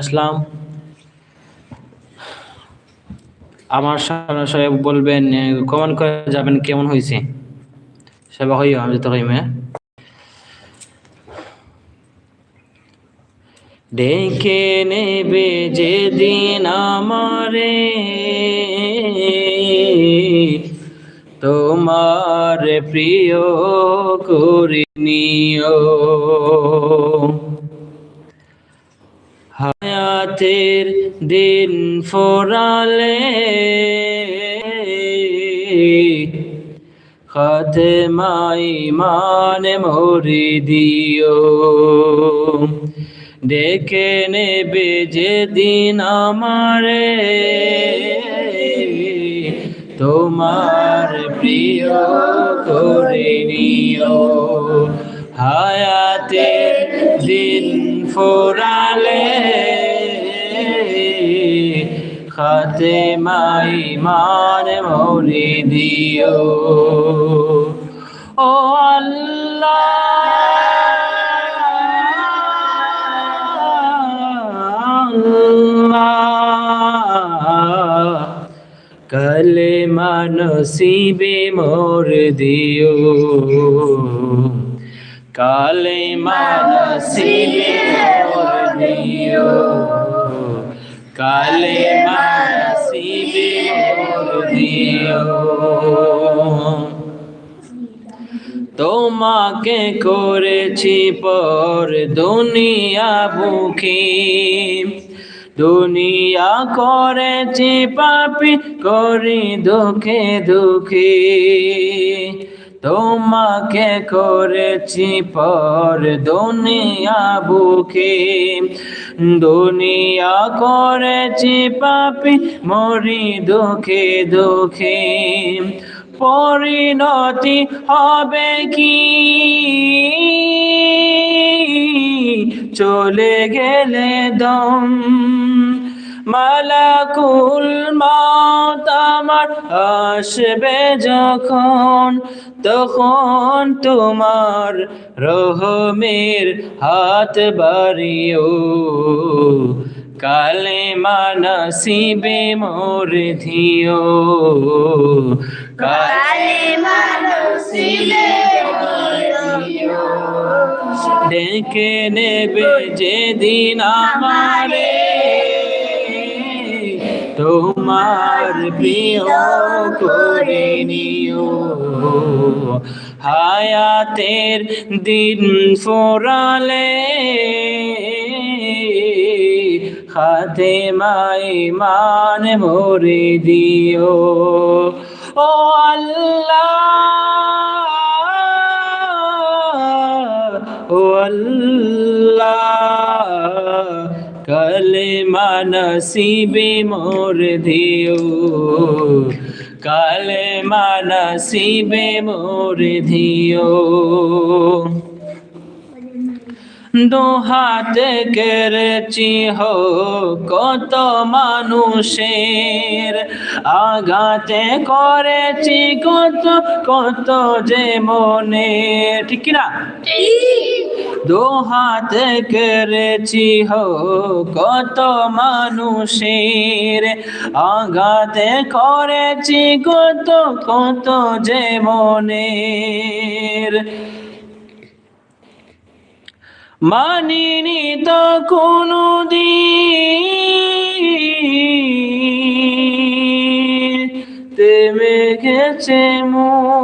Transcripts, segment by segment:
আসলাম। আমার সামনে সবাই বলবেন কমেন্ট করে যাবেন কেমন হয়েছে? সবাই হইও, আমি তো হইমে ডেকে নেবে যেদিন আমারে, তোমার প্রিয় করে হায়াতের দিন ফোরালে। খাতেমাই মানে মরি দিও ডেকে নেবে যেদিন আমারে। তোমার প্রিয় করে নিও। হায়াতের দিন ফোরালে খাতে মাই মান মরি দিও ও আল্লাহ। কলে মানসিবে মোর দিও কালে মানসিবে মোর দিও কালে মোর তোমাকে করেছি পর দুনিয়া বুকে, দুনিয়া করেছি পাপি করি দুঃখে দুঃখে। তোমাকে করেছি পর দুনিয়া বুকে দুনিয়া করেছি পাপি মরি দুঃখে দুঃখে। পরিণতি হবে কি? চলে গেলে দম। মালাকুল মাত আমার আসবে যখন তখন তোমার রহমের হাত বাড়িও। কালে মানসিবে মোর ধিও। কালে মানসিবে ডেকে নেবে যেদিন আমারে। তোমার প্রিয় করে নিও। হায়াতের দিন ফোরালে হাতে মাই মান মরে দিও। ও আল্লাহ ও আল্লাহ। কালে মানসিবে মোর দিও কালে মানসিবে মোর দিও দোহাত কেরেছি হো কত মানুষের। আঘাতে করেছি কত কত যে মনে ঠিক না দোহাত করেছি হো, কত মানুষের আঘাতে করেছি, কত কত যে মানিনি তো কোনো দিন তেমে গেছে মুখ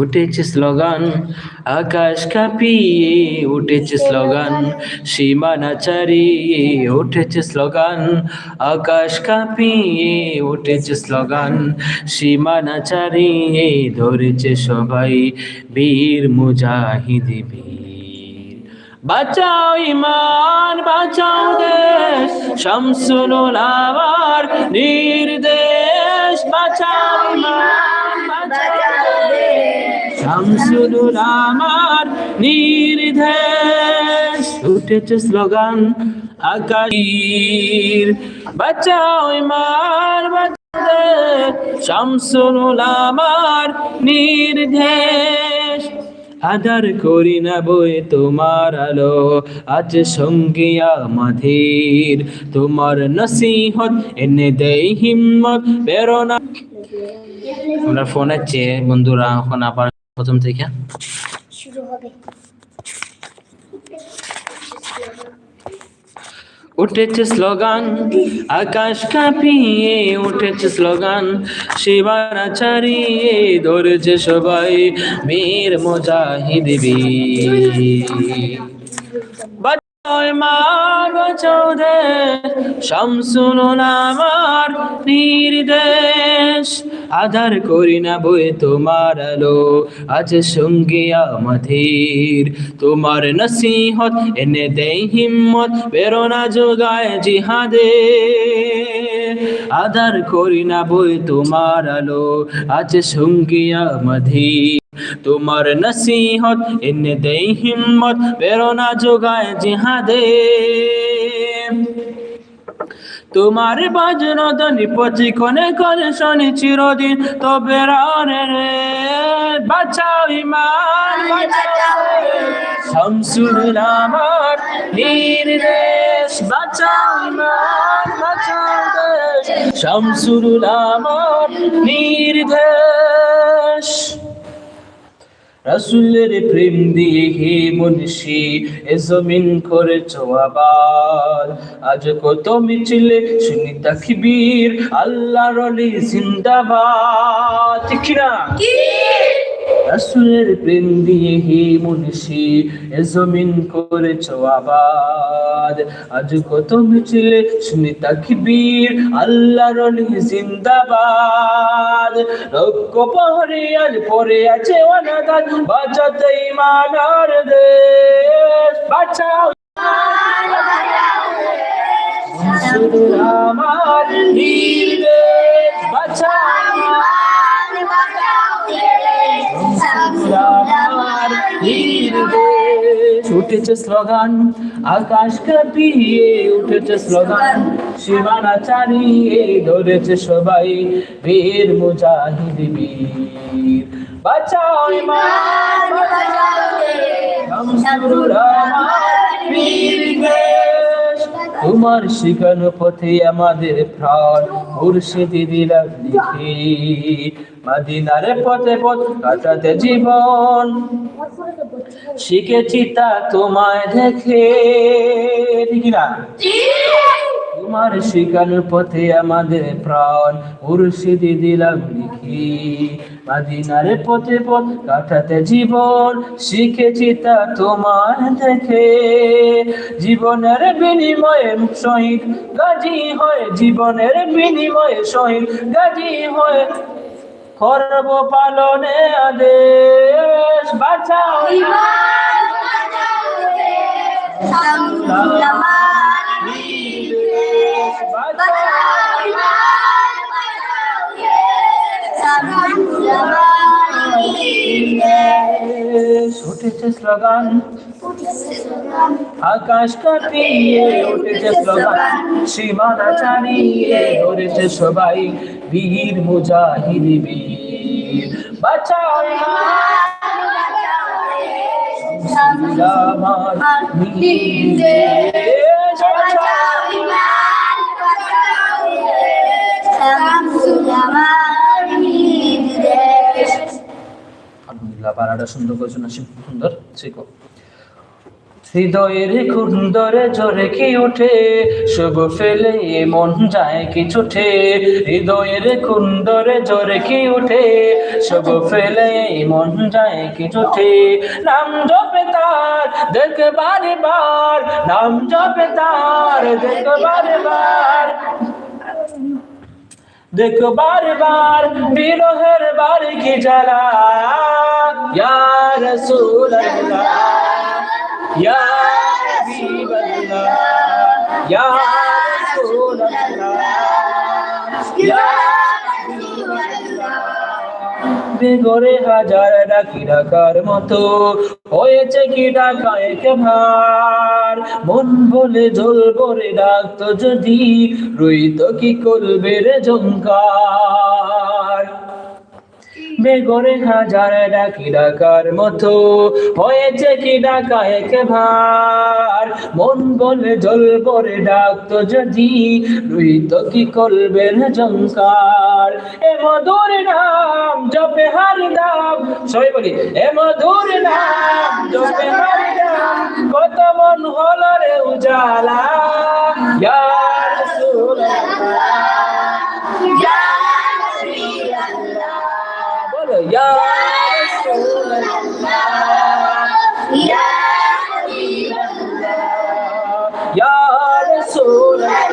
উঠেছে স্লোগান আকাশ কাঁপিয়ে উঠেছে স্লোগান সীমানা চারিয়ে উঠেছে স্লোগান আকাশ কাঁপিয়ে উঠেছে স্লোগান সীমানা চারিয়ে ধরেছে সবাই বীর মুজাহিদ বীর। বাঁচাও ইমান বাঁচাও দেশ, শামসুল আমার নির্দেশ, বাঁচাও ইমান দেশ শামসুল আমার নির্দেশ। উঠেছে স্লোগান, আকাশীর। বাঁচাও দেশ শামসুল আমার নির্দেশ। আদার করি না বই তোমার আলো, আজ সঙ্গিয়া মাধির তোমার নসিহত এনে দেই হিম্মত বেরোনা আমরা ফোনে চেয়ে বন্ধুরা, এখন আবার প্রথম থেকে? শুরু হবে। উঠেছে স্লোগান আকাশ কাঁপিয়ে উঠেছে স্লোগান শিবারা চারিয়ে ধরেছে সবাই বীর। মুজাহিদ দে শামসুল আমার নির্দেশ। আধার করি না বই তোমার আলো। আজ সঙ্গে আমাদের। তোমার নসিহত এনে দেই হিম্মত বেরোনা যোগায় জিহাদে। আধার করি না বই তোমার আলো, আজ সঙ্গে আমাদের। তোমার নসিহত এনে দেই হিম্মত বেরোনা যোগায় জিহাদে। তোমার বাজন দনি পচি কনে করে শনি চিরদিন, তবে রে রে, বাঁচাও ইমান শামসুল আমার নির্দেশ, বাঁচাও ইমান, বাঁচাও দেশ। শামসুল আমার নির্দেশ। রাসুলের প্রেম দিয়ে হে মুন্সি, এ জমিন করেছ আবার। আজ কত মিছিলে শুনি তাকবীর, আল্লাহর অলি জিন্দাবাদ। ঠিক না রাসুলের প্রেম দিয়ে হে মুন্সি, এ জমিন করেছ আবাদ। আজ কত মিছিলে শুনি তাকবীর, আল্লাহর অলি জিন্দাবাদ। লক্ষ পহরে আজ পরে আছে অনাদান, বাঁচাতে ইমানার দেশ, বাঁচাও। আমার বাঁচাও। উঠেছে স্লোগান, আকাশ কাঁপিয়ে উঠেছে স্লোগান, সীমানা চারিয়ে ধরেছে সবাই, বীর মুজাহিদ বীর। বাঁচাও ইমান আমার নির্দেশ তোমার শিখানো পথে আমাদের প্রাণ। মুর্শিদি দিলাম লিখি। মাদিনারে পথে পথ কাটাতে জীবন। শিখেছি তা তোমায় দেখে। না তোমার শিখানোর পথে আমাদের প্রাণ। মুর্শিদি দিলাম লিখি। মাদিনারে পথে পথ কাটাতে জীবন শিখেছি তা তোমার দেখে। জীবনের বিনিময়ে শহীদ গাজী হয়ে জীবনের বিনিময়ে শহীদ গাজী হয়ে করব পালনে আদেশ বাঁচাও। উঠেছে স্লোগান। আকাশ কাঁপিয়ে উঠেছে স্লোগান। সীমানা চারিয়ে ধরেছে সবাই বীর মুজাহিদ বীর। বাঁচাও আমার আলহামদুলিল্লাহ পারাটা সুন্দর করেছ না সুন্দর? শিখো হৃদয়ের কুন্দরে জোরে কি ওঠে শুভ ফেলে মন যায় কি ছুটে? হৃদয়ের কুন্দরে জোরে কি ওঠে শুভ ফেলে মন যায় কি ছুটে? নাম জপে তার দেখ বারে। বার নাম জপে তার দেখ বারে বার। দেখো বারবার বিরহের বাড়ি কি জ্বালা? ইয়া রাসূলুল্লাহ ইয়া হাবিবাল্লাহ ইয়া বেগরে হাজার ডাকি ডাকার মতো। হয়েছে কি ডাকা একে ভার মন বলে ঝোল করে ডাকতো যদি। রইত কি করবে রে জঙ্কার বেগরে হাজার ডাকি ডাকার মতো। হয়েছে কি ডাকা একে ভার মন বলে জল করে ডাকতো যদি, রুই তো কি করবে রে জঙ্কার এ মধুর নাম জপে হারি নাম। সবাই বলি, এ মধুর নাম জপে হারি নাম। কত মন হলো রে উজালা। ইয়া রাসূলুল্লাহ। বলো ইয়া রাসূলুল্লাহ ইয়া রাসূলুল্লাহ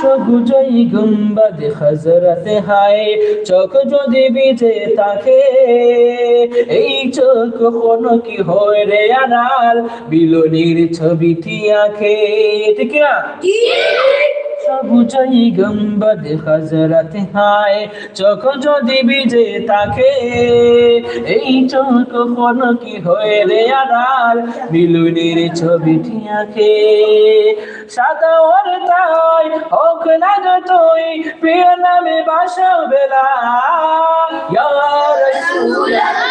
সবুজই গুম্বাদ হজরতে হায় চোখ যদি বিজে তাকে এই চোখ কোন কি হয় রে আনাল বিলনির ছবিটি না সবুজই গম্বদ হজরত হায়, চোখ যদি বিজে তাকে এই চোখ কোন কি হয়ে রে আড়াল? বিলুনির ছবিটি আঁকে সাদা ওর তাই হোক না যতই, প্রিয় নামে বাসাও বেলা ইয়া রাসূলুল্লাহ।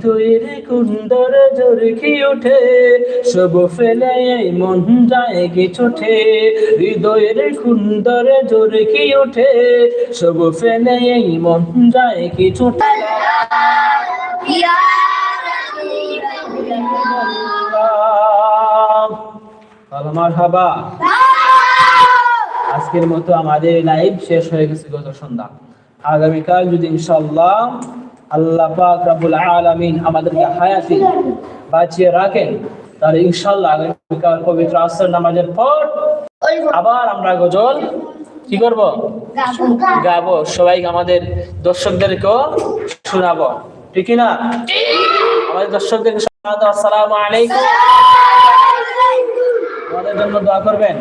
হৃদয়ের কুন্দর জরকি ওঠে সব ফেলে মন যায় কি ছোটে হৃদয়ের কুন্দর জরকি ওঠে সব ফেলে মন যায় কি ছোটে আজকের মতো আমাদের লাইভ শেষ হয়ে গেছে গত সন্ধ্যা। আগামীকাল যদি ইনশাআল্লাহ আল্লাহ পাক রাব্বুল আলামিন আমাদেরকে হায়াতি বাঁচিয়ে রাখেন। তাহলে ইনশাআল্লাহ আগামীকাল পবিত্র আসর নামাজের পর আবার আমরা গজল কি করব? গাবো। সবাইকে আমাদের দর্শকদেরকেও শোনাবো। ঠিক কি না আমাদের দর্শকদেরকে শোনাবো। আসসালামু আলাইকুম। আমাদের জন্য দোয়া করবেন?